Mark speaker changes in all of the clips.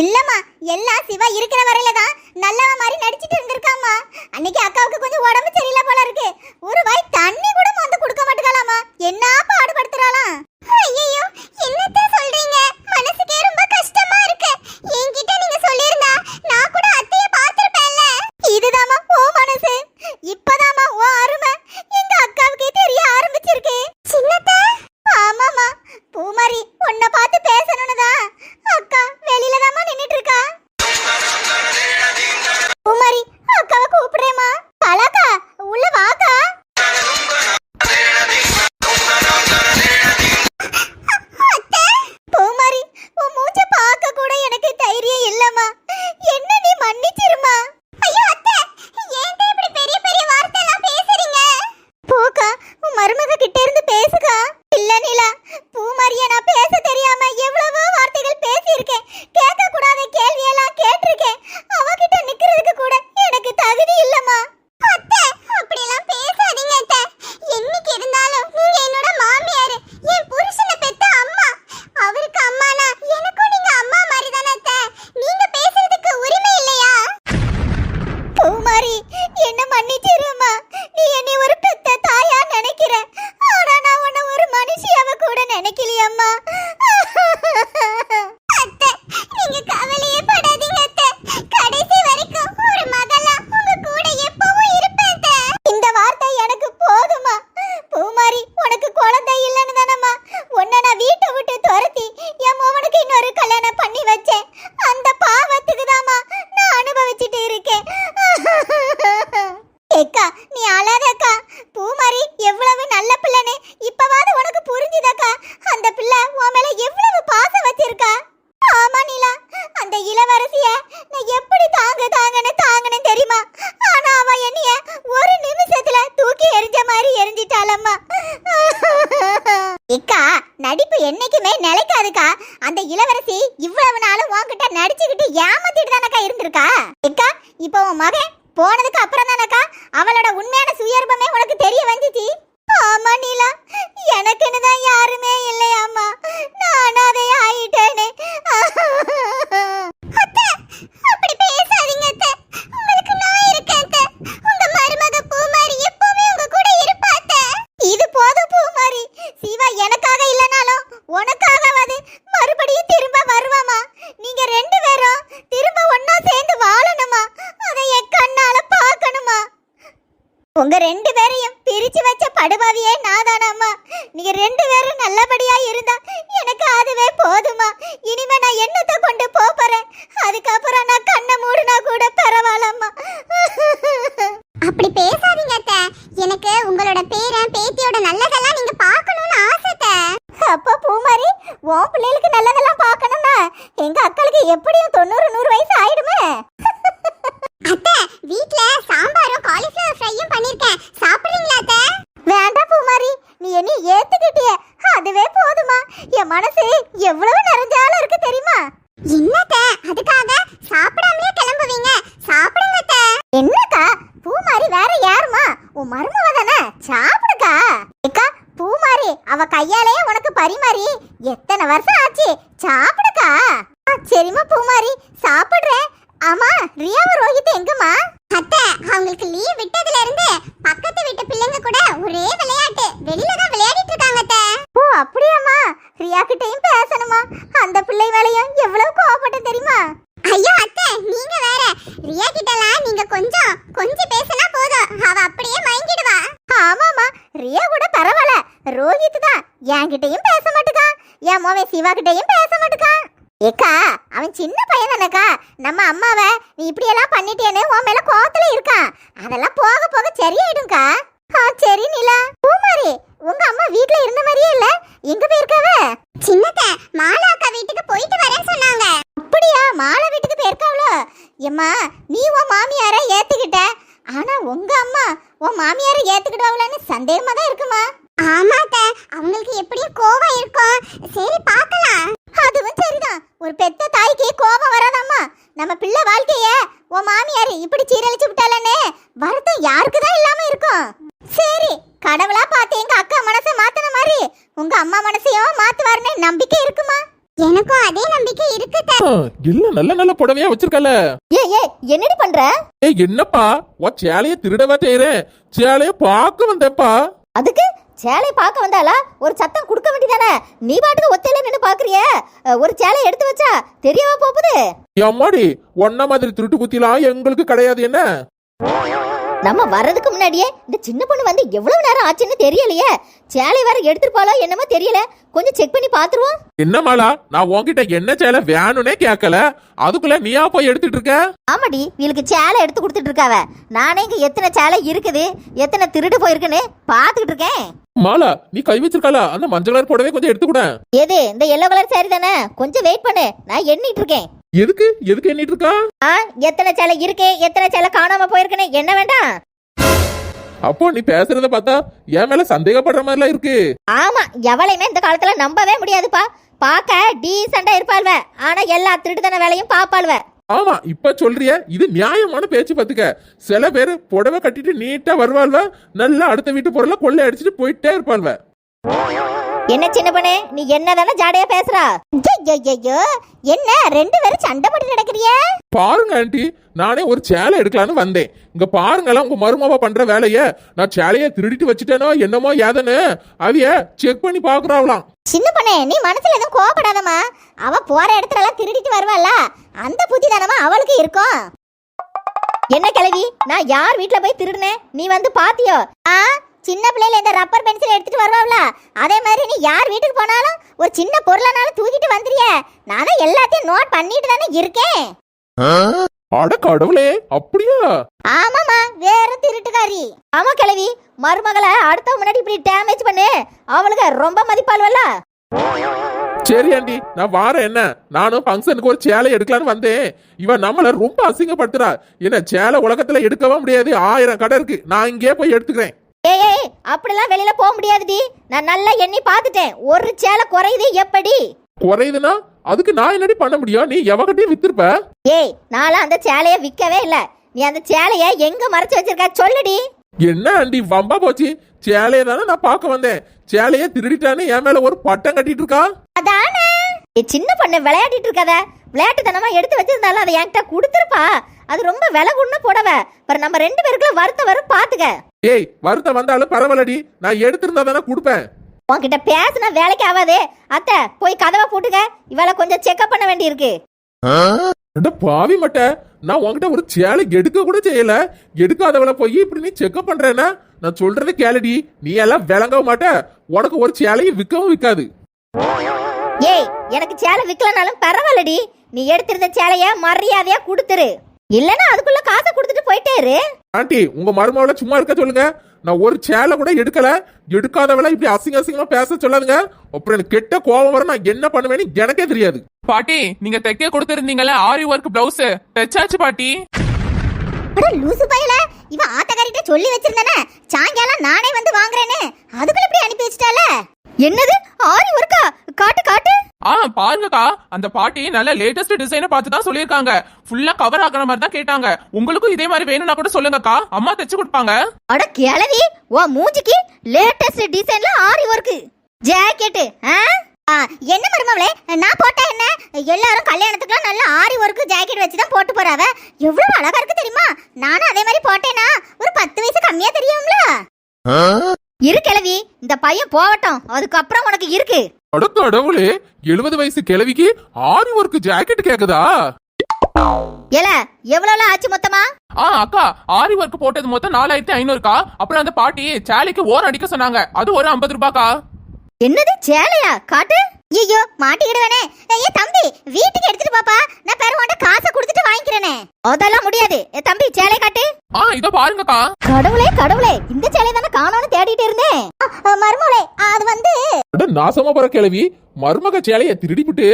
Speaker 1: இல்லம்மா எல்லாம் சிவா இருக்கிற வரையில தான் நல்லவ மாதிரி நடிச்சிட்டு இருந்திருக்காம்மா. அன்னைக்கு அக்காவுக்கு கொஞ்சம் உடம்பு சரியில்லை போல இருக்கு. ஒரு வாய் தண்ணி கூட வந்து கொடுக்க மாட்டேங்கலாமா என்ன உங்க ரெண்டு பேரையும் பிரிச்சு வச்ச படுபாவியே நான் தானாம்மா நீங்க ரெண்டு பேரும் நல்லபடியா இருந்தா எனக்கு அதுவே போதுமா இனிமே நான் என்னத்தை கொண்டு போறேன்? அதுக்கப்புறம் நான் கண்ணை மூடினா கூட பரவாயில்லம்மா. அப்படி பேசாதீங்க அத்தை. எனக்கு உங்களோட பேரன் பேத்தியோட நல்ல என்னத்த அதுக்காக சாப்பிடாமலே கிளம்புவீங்க. சாப்பிடுங்க என்னக்கா? பூ மாதிரி வேற யாருமா? உன் மருமவ தானே? சாப்பிடுக்கா. பூ மாதிரி அவ கையாலேயே உனக்கு பரிமாறி எத்தனை வருஷம் ஆச்சு? மோவன் சிவா கிட்டையும் பேச மாட்டுக்கான். ஏக்கா அவன் சின்ன பையன் தானக்கா. நம்ம அம்மாவை நீ இப்படியெல்லாம் பண்ணிட்டேன்னு உன் மேல கோவத்துல இருக்கான். அதெல்லாம் போக போக சரியாயிடும்க்கா. ஆ சரி நிலா. பூமாரி உங்க அம்மா வீட்ல இருந்த மாதிரியே இல்ல? எங்க போயிருக்காவ? சின்னத்த மாலா அக்கா வீட்டுக்கு போயிட்டு வரேன்னு சொன்னாங்க. அப்படியா? மாலா வீட்டுக்கு போயிருக்காவளோ? எம்மா நீ உன் மாமியாரை ஏத்துக்கிட்ட. ஆனா உங்க அம்மா உன் மாமியாரை ஏத்துக்கிடுவாங்களான்னு சந்தேகமா தான் இருக்குமா? ஆமாட்ட அவங்களுக்கு எப்படி கோபம் இருக்கும். சரி பார்க்கலாம். அதுவும் சரிதான். ஒரு பெத்த தாய்க்கு கோபம் வராதாம்மா. நம்ம பிள்ளை வாழ்க்கைய உன் மாமியார் இப்படி சீரழிச்சு விட்டாலன்னு வருத்தம் யாருக்கு தான் இல்லாம இருக்கும். சரி கடவுளா பார்த்து எங்க அக்கா மனசை மாத்தின மாதிரி
Speaker 2: உங்க அம்மா மனசையும் மாத்துவாருன்னு நம்பிக்கை இருக்குமா? எனக்கும் அதே நம்பிக்கை இருக்கு
Speaker 3: இல்ல நல்ல நல்ல புடவையா வச்சிருக்கல
Speaker 2: ஏ ஏ என்னடி பண்ற?
Speaker 3: ஏ என்னப்பா? உன் சேலைய திருடவா செய்யறேன் சேலைய பார்க்க வந்தப்பா
Speaker 2: அதுக்கு? சேலை பார்க்க வந்தாளா? ஒரு சத்தம் கொடுக்க வேண்டியதானே? நீ பாட்டுக்கு ஒத்தையில நின்னு பாக்குறிய ஒரு சேலை எடுத்து வச்சா தெரியவா போகுது.
Speaker 3: அம்மாடி ஒன்ன மாதிரி திருட்டு குத்திலாம் எங்களுக்கு கிடையாது என்ன?
Speaker 2: நம்ம வர்றதுக்கு முன்னாடியே இந்த சின்ன பொண்ணு வந்து எவ்வளவு நேரம் ஆச்சுன்னு தெரியலையே. சேலை வேற எடுத்துருப்பாளோ என்னமோ தெரியல. கொஞ்சம் செக் பண்ணி பாத்துருவோம்
Speaker 3: என்ன மாலா நான் உன்கிட்ட என்ன சேலை வேணும்னே கேட்கல அதுக்குள்ள நீயா போய் எடுத்துட்டு இருக்க?
Speaker 2: ஆமாடி இவளுக்கு சேலை எடுத்து கொடுத்துட்டு இருக்காவ. நானே இங்க எத்தனை சேலை இருக்குது எத்தனை திருடு போயிருக்குன்னு பாத்துக்கிட்டு இருக்கேன்.
Speaker 3: மாலா நீ கை வச்சிருக்கல அந்த மஞ்சள் கலர் புடவை கொஞ்சம் எடுத்து கூட.
Speaker 2: எது? இந்த எல்லோ கலர் சாரி தானே? கொஞ்சம் வெயிட் பண்ணு. நான் எண்ணிட்டு இருக்கேன்.
Speaker 3: எதுக்கு? எதுக்கு எண்ணிட்டு இருக்கா?
Speaker 2: ஆ எத்தனை சேலை இருக்கு? எத்தனை சேலை காணாம போயிருக்குன்னு என்ன வேண்டாம்?
Speaker 3: அப்போ நீ பேசுறத பார்த்தா என் மேல சந்தேகப்படுற மாதிரிலாம் இருக்கு.
Speaker 2: ஆமா எவளையுமே இந்த காலத்துல நம்பவே முடியாதுப்பா. பார்க்க டீசெண்டா இருப்பாள்வ. ஆனா எல்லா திருட்டுத்தன வேலையும் பாப்பாள்வ.
Speaker 3: ஆமா இப்ப சொல்றிய இது நியாயமான பேச்சு பாத்துக்க சில பேர் புடவை கட்டிட்டு நீட்டா வருவாள்வ நல்லா அடுத்த வீட்டு பொருளை கொள்ளை அடிச்சுட்டு போயிட்டே இருப்பாள்வ.
Speaker 2: என்ன சின்ன பண்ணே? நீ என்னதானே ஜாடையா பேசுறா? ஐயோ என்ன ரெண்டு பேரும் சண்டை போட்டு நடக்கிறிய?
Speaker 3: பாருங்க ஆண்டி. நானே ஒரு சேலை எடுக்கலான்னு வந்தேன். இங்க பாருங்களேன் உங்க மருமாவா பண்ற வேலைய. நான் சேலைய திருடிட்டு வச்சுட்டேனோ என்னமோ ஏதன்னு. அவிய செக் பண்ணி பாக்குறாவலாம்
Speaker 2: சின்ன பண்ணே நீ மனசுல எதுவும் கோவப்படாதம்மா. அவ போற இடத்துல எல்லாம் திருடிட்டு வருவாள்ல. அந்த புத்தி தானமா அவளுக்கு இருக்கும். என்ன கிழவி நான் யார் வீட்ல போய் திருடுனேன் நீ வந்து பாத்தியோ? ஆ? சின்ன பிள்ளைல இந்த ரப்பர் பென்சில் எடுத்துட்டு வருவாள்ல அதே மாதிரி நீ யார் வீட்டுக்கு போனாலும் ஒரு சின்ன பொருளானாலும் தூக்கிட்டு வந்துறிய நான் தான் எல்லாத்தையும் நோட் பண்ணிட்டு தானே இருக்கேன்.
Speaker 3: அட கடவுளே அப்படியா?
Speaker 2: ஆமாமா வேற திருட்டுக்காரி. ஆமா கிழவி மருமகளை அடுத்த முன்னாடி இப்படி டேமேஜ் பண்ணு. அவளுக்கு ரொம்ப மதிப்பாள்வல்ல.
Speaker 3: சரி ஆண்டி நான் வாரேன் என்ன? நானும் ஃபங்க்ஷனுக்கு ஒரு சேலை எடுக்கலான்னு வந்தேன். இவன் நம்மள ரொம்ப அசிங்கப்படுத்துறா. என்ன சேலை உலகத்துல எடுக்கவே முடியாது? ஆயிரம் கடை இருக்கு. நான் இங்கே போய் எடுத்துக்கிறேன்.
Speaker 2: ஏய் ஏய் அப்படிலாம் வெளியில போக முடியாதுடி. நான் நல்லா எண்ணி பார்த்துட்டேன். ஒரு சேலை குறையுது எப்படி?
Speaker 3: குறையுதுன்னா அதுக்கு நான் என்னடி பண்ண முடியும்? நீ எவகிட்டயும் வித்திருப்ப?
Speaker 2: ஏய் நான்லாம் அந்த சேலையை விற்கவே இல்லை. நீ அந்த சேலையை எங்க மறைச்சு வச்சிருக்க? சொல்லுடி.
Speaker 3: என்ன ஆண்டி வம்பா போச்சு? சேலையை தானே நான் பார்க்க வந்தேன். சேலையை திருடிட்டான்னு என் மேல ஒரு பட்டம் கட்டிட்டு இருக்கா?
Speaker 2: அதானே? ஏய், சின்ன பொண்ணு விளையாடிட்டு இருக்காத. விளையாட்டுத்தனமா எடுத்து வச்சிருந்தாலும் அதை என்கிட்ட கொடுத்துருப்பா. அது ரொம்ப விலை கொண்டு புடவை. நம்ம ரெண்டு பேருக்குள்ள வருத்தம் வரும் பாத்துக்க
Speaker 3: ஏய் வருத்தம் வந்தாலும் பரவாயில்லடி. நான் எடுத்திருந்தா தானே கொடுப்பேன்.
Speaker 2: உன்கிட்ட பேசினா வேலைக்கு ஆகாது அத்தை போய் கதவை போட்டுக்க. இவளை கொஞ்சம் செக்அப் பண்ண வேண்டியிருக்கு.
Speaker 3: அட பாவி மட்ட. நான் உன்கிட்ட ஒரு சேலை எடுக்க கூட செய்யல. எடுக்காதவள போய் இப்படி நீ செக்அப் பண்றேன்னா? நான் சொல்றதை கேளடி. நீ எல்லாம் விளங்கவும் மாட்ட. உனக்கு ஒரு சேலையும் விற்கவும் விற்காது.
Speaker 2: ஏய் எனக்கு சேலை விக்கலனாலும் பரவாயில்லடி. நீ எடுத்திருந்த சேலைய மரியாதையா கொடுத்துரு. இல்லனா அதுக்குள்ள காசை கொடுத்துட்டு போயிட்டே இரு.
Speaker 3: ஆண்டி உங்க மருமாவில சும்மா இருக்க சொல்லுங்க. நான் ஒரு சேலை கூட எடுக்கல. எடுக்காதவள இப்படி அசிங்க அசிங்கமா பேச சொல்லாதுங்க. அப்புறம் எனக்கு கெட்ட கோபம் வர நான் என்ன பண்ணுவேன்னு எனக்கே தெரியாது.
Speaker 4: பாட்டி நீங்க தைக்க கொடுத்திருந்தீங்கல்ல ஆரி ஒர்க் பிளவுஸ் தைச்சாச்சு பாட்டி.
Speaker 2: அட லூசு பயல. இவன் ஆத்தக்காரிட்ட சொல்லி வச்சிருந்தானே. சாயங்காலம் நானே வந்து வாங்குறேன்னு அதுக்குள்ள இப்படி அனுப்பி வச்சிட்டால என்னது? ஆரி ஒர்க்கா காட்டு காட்டு.
Speaker 4: ஆ பாருங்கக்கா. அந்த பாட்டி நல்ல லேட்டஸ்ட் டிசைனை பார்த்து தான் சொல்லியிருக்காங்க. ஃபுல்லா கவர் ஆகுற மாதிரி தான் கேட்டாங்க. உங்களுக்கும் இதே மாதிரி வேணும்னா கூட சொல்லுங்கக்கா. அம்மா தைச்சு கொடுப்பாங்க.
Speaker 2: அட கிழவி ஓ மூஞ்சிக்கு லேட்டஸ்ட் டிசைன்ல ஆரி ஒர்க் ஜாக்கெட் என்ன மருமவளே? நான் போட்டா என்ன? எல்லாரும் கல்யாணத்துக்குலாம் நல்ல ஆரி ஒர்க் ஜாக்கெட் வச்சு தான் போட்டு போறாவ. எவ்வளவு அழகா இருக்கு தெரியுமா? நானும் அதே மாதிரி போட்டேனா. ஒரு பத்து வயசு கம்மியா தெரியும்ல. இரு கிழவி இந்த பையன் போகட்டும். அதுக்கப்புறம் உனக்கு இருக்கு.
Speaker 3: அட கடவுளே எழுபது வயசு கிழவிக்கு ஆரி ஒர்க் ஜாக்கெட் கேக்குதா?
Speaker 2: ஏல எவ்வளவு ஆச்சு மொத்தமா?
Speaker 4: ஆ அக்கா ஆரி ஒர்க் போட்டது மொத்தம் நாலாயிரத்தி ஐநூறுக்கா. அப்புறம் அந்த பாட்டி சேலைக்கு ஓரம் அடிக்க சொன்னாங்க. அது ஒரு ஐம்பது ரூபாய்க்கா
Speaker 2: என்னது சேலையா? காட்டு? ஐயோ மாட்டிக்கிடுவேனே. ஏ தம்பி வீட்டுக்கு எடுத்துட்டு பாப்பா நான் பெருமாண்ட காசை கொடுத்துட்டு வாங்கிக்கிறேனே. அதெல்லாம் முடியாது. ஏ தம்பி சேலை காட்டு.
Speaker 4: ஆ இதோ பாருங்கக்கா.
Speaker 2: கடவுளே கடவுளே இந்த சேலை தானே காணோம்னு தேடிட்டு இருந்தேன். மருமகளே அது வந்து
Speaker 3: அட நாசமா போற கிழவி. மருமக சேலைய திருடிப்புட்டு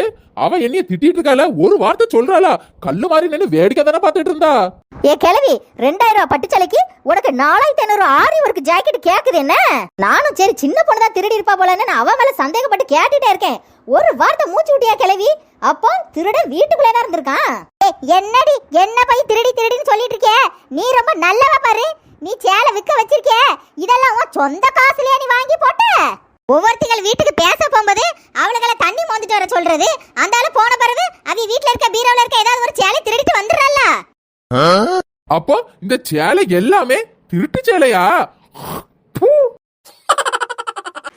Speaker 3: அவ என்னைய திட்டிட்டு இருக்கால ஒரு வார்த்தை சொல்றாளா? கல்லு மாதிரி நின்னு வேடிக்கை தானே பார்த்துட்டு இருந்தா?
Speaker 2: ஏ கிழவி ரெண்டாயிரம் ரூபாய் பட்டுச்சலைக்கு உனக்கு நாலாயிரத்தி ஐநூறு ஆரி ஒரு ஜாக்கெட் கேக்குது என்ன? நானும் சரி சின்ன பொண்ணு தான் திருடி இருப்பா போலன்னு நான் அவ மேல சந்தேகப்பட்டு கேட்டுட்டே இருக்கேன். ஒரு வார்த்தை மூச்சு விட்டியா கிழவி? அப்போ திருடன் வீட்டுக்குள்ளே தான் இருந்திருக்கான் என்னடி என்ன போய் திருடி திருடின்னு சொல்லிட்டு இருக்கே நீ ரொம்ப நல்லவ பாரு. நீ சேலை விற்க வச்சிருக்கே இதெல்லாம் உன் சொந்த காசுலயே நீ வாங்கி போட்ட?
Speaker 5: ஒவ்வொருத்தங்கள் வீட்டுக்கு பேச போகும்போது அவளுங்களை தண்ணி மோந்துட்டு வர சொல்றது. அந்த ஆளு போன பிறகு அவ வீட்டில் இருக்க பீரோல இருக்க ஏதாவது ஒரு சேலை திருடிட்டு வந்துடுறல்ல
Speaker 3: அப்போ இந்த சேலை எல்லாமே திருட்டு சேலையா பூ.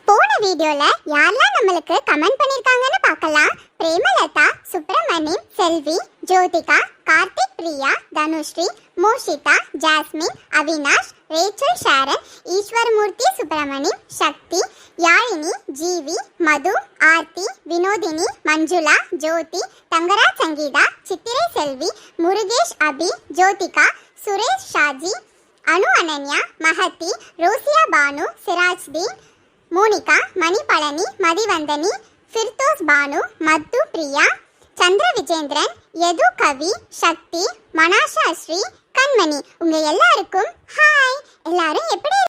Speaker 5: போன வீடியோல யாரெல்லாம் நம்மளுக்கு கமெண்ட் பண்ணிருக்காங்கன்னு பார்க்கலாம். Premalatha Subramaniam Selvi Jyothika Karthik Priya Dhanushree Moshitha Jasmine Avinash Rachel Sharon Eswaramoorthy Subramaniam Sakthi Yazhini Jeevi Madhu Aarthi Vinodhini Manjula Jothi Thangaraj Sangeetha Chithirai Selvi Murugesh Abi Jyothika Suresh Shaji Anu Ananya Mahathi Rosiya Banu Sirajdeen Monica Manipalani Mathivanthani Firdous Banu Mathu Priya சந்திர விஜேந்திரன் யது கவி சக்தி மனாஷா ஸ்ரீ கண்மணி உங்க எல்லாருக்கும் hi எல்லாரும் எப்படி